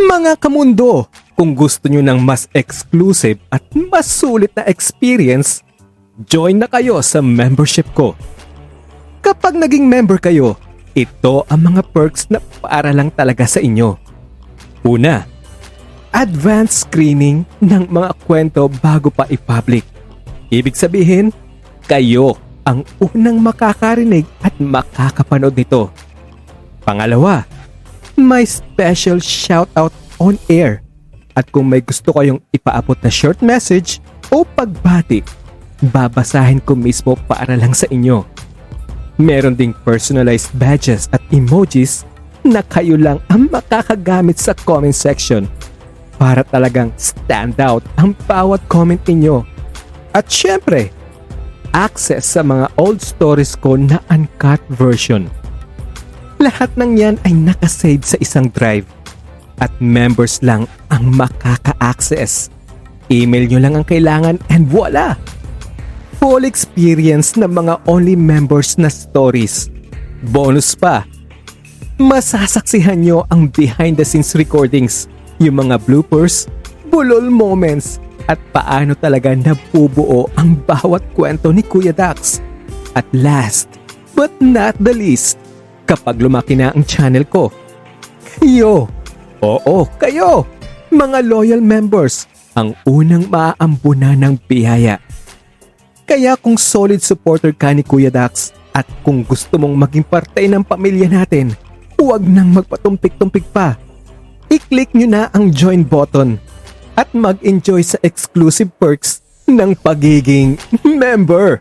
Mga kamundo, kung gusto nyo ng mas exclusive at mas sulit na experience, join na kayo sa membership ko. Kapag naging member kayo, ito ang mga perks na para lang talaga sa inyo. Una, advanced screening ng mga kwento bago pa i-public. Ibig sabihin, kayo ang unang makakarinig at makakapanood nito. Pangalawa, may special shoutout on air. At kung may gusto kayong ipaabot na short message o pagbati, babasahin ko mismo para lang sa inyo. Meron ding personalized badges at emojis na kayo lang ang makakagamit sa comment section para talagang stand out ang bawat comment ninyo. At syempre, access sa mga old stories ko na uncut version. Lahat ng yan ay nakasave sa isang drive at members lang ang makaka-access. Email nyo lang ang kailangan and voila! Full experience ng mga only members na stories. Bonus pa, masasaksihan nyo ang behind the scenes recordings, yung mga bloopers, bulol moments, at paano talaga nabubuo ang bawat kwento ni Kuya Dax. At last, but not the least, kapag lumaki na ang channel ko, kayo, oo kayo, mga loyal members, ang unang maaambuna ng biyaya. Kaya kung solid supporter ka ni Kuya Dax at kung gusto mong maging parte ng pamilya natin, huwag nang magpatumpik-tumpik pa. I-click nyo na ang join button at mag-enjoy sa exclusive perks ng pagiging member.